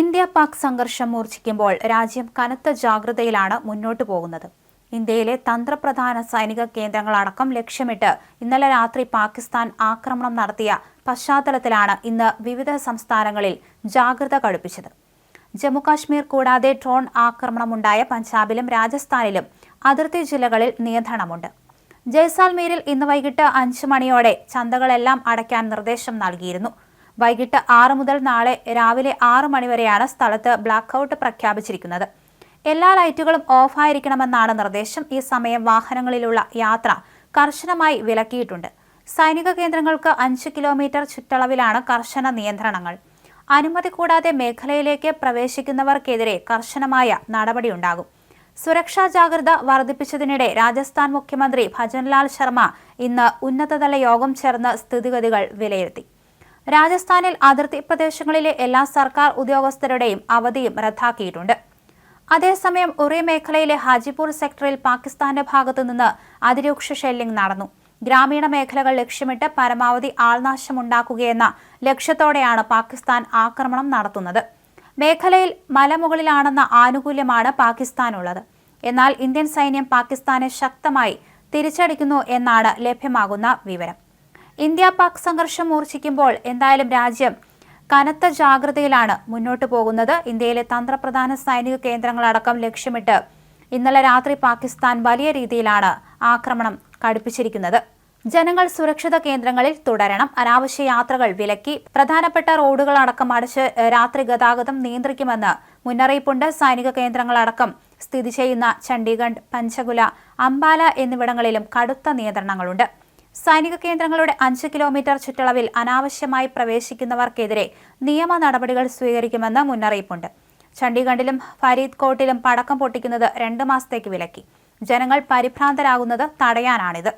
India Pak സംഘർഷം മൂർച്ഛിക്കുമ്പോൾ രാജ്യം കനത്ത ജാഗ്രതയിലാണ് മുന്നോട്ടു പോകുന്നത്. ഇന്ത്യയിലെ തന്ത്രപ്രധാന സൈനിക കേന്ദ്രങ്ങളടക്കം ലക്ഷ്യമിട്ട് ഇന്നലെ രാത്രി പാകിസ്ഥാൻ ആക്രമണം നടത്തിയ പശ്ചാത്തലത്തിലാണ് ഇന്ന് വിവിധ സംസ്ഥാനങ്ങളിൽ ജാഗ്രത കടുപ്പിച്ചത്. ജമ്മുകാശ്മീർ കൂടാതെ ഡ്രോൺ ആക്രമണമുണ്ടായ പഞ്ചാബിലും രാജസ്ഥാനിലും അതിർത്തി ജില്ലകളിൽ നിയന്ത്രണമുണ്ട്. ജയ്സാൽമീരിൽ ഇന്ന് വൈകിട്ട് അഞ്ച് മണിയോടെ ചന്തകളെല്ലാം അടയ്ക്കാൻ നിർദ്ദേശം നൽകിയിരുന്നു. വൈകിട്ട് ആറ് മുതൽ നാളെ രാവിലെ ആറ് മണിവരെയാണ് സ്ഥലത്ത് ബ്ലാക്ക് ഔട്ട് പ്രഖ്യാപിച്ചിരിക്കുന്നത്. എല്ലാ ലൈറ്റുകളും ഓഫായിരിക്കണമെന്നാണ് നിർദ്ദേശം. ഈ സമയം വാഹനങ്ങളിലുള്ള യാത്ര കർശനമായി വിലക്കിയിട്ടുണ്ട്. സൈനിക കേന്ദ്രങ്ങൾക്ക് അഞ്ച് കിലോമീറ്റർ ചുറ്റളവിലാണ് കർശന നിയന്ത്രണങ്ങൾ. അനുമതി കൂടാതെ മേഖലയിലേക്ക് പ്രവേശിക്കുന്നവർക്കെതിരെ കർശനമായ നടപടിയുണ്ടാകും. സുരക്ഷാ ജാഗ്രത വർദ്ധിപ്പിച്ചതിനിടെ രാജസ്ഥാൻ മുഖ്യമന്ത്രി ഭജൻലാൽ ശർമ്മ ഇന്ന് ഉന്നതതല യോഗം ചേർന്ന് സ്ഥിതിഗതികൾ വിലയിരുത്തി. രാജസ്ഥാനിൽ അതിർത്തി പ്രദേശങ്ങളിലെ എല്ലാ സർക്കാർ ഉദ്യോഗസ്ഥരുടെയും അവധിയും റദ്ദാക്കിയിട്ടുണ്ട്. അതേസമയം ഉറി മേഖലയിലെ ഹാജിപൂർ സെക്ടറിൽ പാകിസ്ഥാന്റെ ഭാഗത്തു നിന്ന് അതിരൂക്ഷ ഷെല്ലിംഗ് നടന്നു. ഗ്രാമീണ മേഖലകൾ ലക്ഷ്യമിട്ട് പരമാവധി ആൾനാശമുണ്ടാക്കുകയെന്ന ലക്ഷ്യത്തോടെയാണ് പാകിസ്ഥാൻ ആക്രമണം നടത്തുന്നത്. മേഖലയിൽ മലമുകളിലാണെന്ന ആനുകൂല്യമാണ് പാകിസ്ഥാനുള്ളത്. എന്നാൽ ഇന്ത്യൻ സൈന്യം പാകിസ്ഥാനെ ശക്തമായി തിരിച്ചടിക്കുന്നു എന്നാണ് ലഭ്യമാകുന്ന വിവരം. ഇന്ത്യ പാക് സംഘർഷം മൂർച്ഛിക്കുമ്പോൾ എന്തായാലും രാജ്യം കനത്ത ജാഗ്രതയിലാണ് മുന്നോട്ട് പോകുന്നത്. ഇന്ത്യയിലെ തന്ത്രപ്രധാന സൈനിക കേന്ദ്രങ്ങളടക്കം ലക്ഷ്യമിട്ട് ഇന്നലെ രാത്രി പാകിസ്ഥാൻ വലിയ രീതിയിലാണ് ആക്രമണം കടുപ്പിച്ചിരിക്കുന്നത്. ജനങ്ങൾ സുരക്ഷിത കേന്ദ്രങ്ങളിൽ തുടരണം. അനാവശ്യ യാത്രകൾ വിലക്കി. പ്രധാനപ്പെട്ട റോഡുകളടക്കം അടച്ച് രാത്രി ഗതാഗതം നിയന്ത്രിക്കുമെന്ന് മുന്നറിയിപ്പുണ്ട്. സൈനിക കേന്ദ്രങ്ങളടക്കം സ്ഥിതി ചെയ്യുന്ന ചണ്ഡീഗഡ് പഞ്ചകുല അംബാല എന്നിവിടങ്ങളിലും കടുത്ത നിയന്ത്രണങ്ങളുണ്ട്. സൈനിക കേന്ദ്രങ്ങളുടെ അഞ്ച് കിലോമീറ്റർ ചുറ്റളവിൽ അനാവശ്യമായി പ്രവേശിക്കുന്നവർക്കെതിരെ നിയമ നടപടികൾ സ്വീകരിക്കുമെന്ന് മുന്നറിയിപ്പുണ്ട്. ചണ്ഡീഗഡിലും ഫരീദ് കോട്ടിലും പടക്കം പൊട്ടിക്കുന്നത് രണ്ട് മാസത്തേക്ക് വിലക്കി. ജനങ്ങൾ പരിഭ്രാന്തരാകുന്നത് തടയാനാണിത്.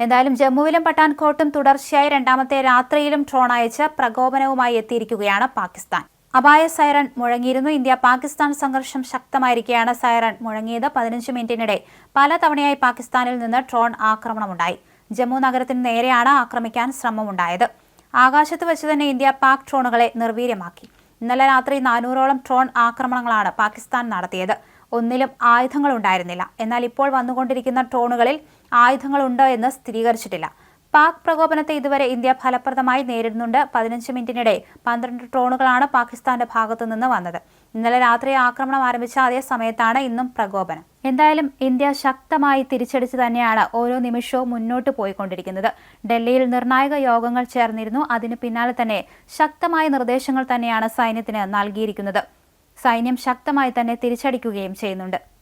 എന്തായാലും ജമ്മുവിലും പട്ടാൻകോട്ടും തുടർച്ചയായി രണ്ടാമത്തെ രാത്രിയിലും ഡ്രോൺ അയച്ച് പ്രകോപനവുമായി എത്തിയിരിക്കുകയാണ് പാകിസ്ഥാൻ. അപായ സൈറൺ മുഴങ്ങിയിരുന്നു. ഇന്ത്യ പാകിസ്ഥാൻ സംഘർഷം ശക്തമായിരിക്കെയാണ് സൈറൺ മുഴങ്ങിയത്. പതിനഞ്ച് മിനിറ്റിനിടെ പലതവണയായി പാകിസ്ഥാനിൽ നിന്ന് ഡ്രോൺ ആക്രമണമുണ്ടായി. ജമ്മു നഗരത്തിന് നേരെയാണ് ആക്രമിക്കാൻ ശ്രമമുണ്ടായത്. ആകാശത്ത് വെച്ച് തന്നെ ഇന്ത്യ പാക് ഡ്രോണുകളെ നിർവീര്യമാക്കി. ഇന്നലെ രാത്രി നാനൂറോളം ഡ്രോൺ ആക്രമണങ്ങളാണ് പാകിസ്ഥാൻ നടത്തിയത്. ഒന്നിലും ആയുധങ്ങൾ ഉണ്ടായിരുന്നില്ല എന്നാൽ ഇപ്പോൾ വന്നുകൊണ്ടിരിക്കുന്ന ഡ്രോണുകളിൽ ആയുധങ്ങളുണ്ടോ എന്ന് സ്ഥിരീകരിച്ചിട്ടില്ല. പാക് പ്രകോപനത്തെ ഇതുവരെ ഇന്ത്യ ഫലപ്രദമായി നേരിടുന്നുണ്ട്. പതിനഞ്ച് മിനിറ്റിനിടെ പന്ത്രണ്ട് ഡ്രോണുകളാണ് പാകിസ്ഥാന്റെ ഭാഗത്തുനിന്ന് വന്നത്. ഇന്നലെ രാത്രി ആക്രമണം ആരംഭിച്ച അതേ സമയത്താണ് ഇന്നും പ്രകോപനം. എന്തായാലും ഇന്ത്യ ശക്തമായി തിരിച്ചടിച്ച് തന്നെയാണ് ഓരോ നിമിഷവും മുന്നോട്ട് പോയിക്കൊണ്ടിരിക്കുന്നത്. ഡൽഹിയിൽ നിർണായക യോഗങ്ങൾ ചേർന്നിരുന്നു. അതിന് പിന്നാലെ തന്നെ ശക്തമായ നിർദ്ദേശങ്ങൾ തന്നെയാണ് സൈന്യത്തിന് നൽകിയിരിക്കുന്നത്. സൈന്യം ശക്തമായി തന്നെ തിരിച്ചടിക്കുകയും ചെയ്യുന്നുണ്ട്.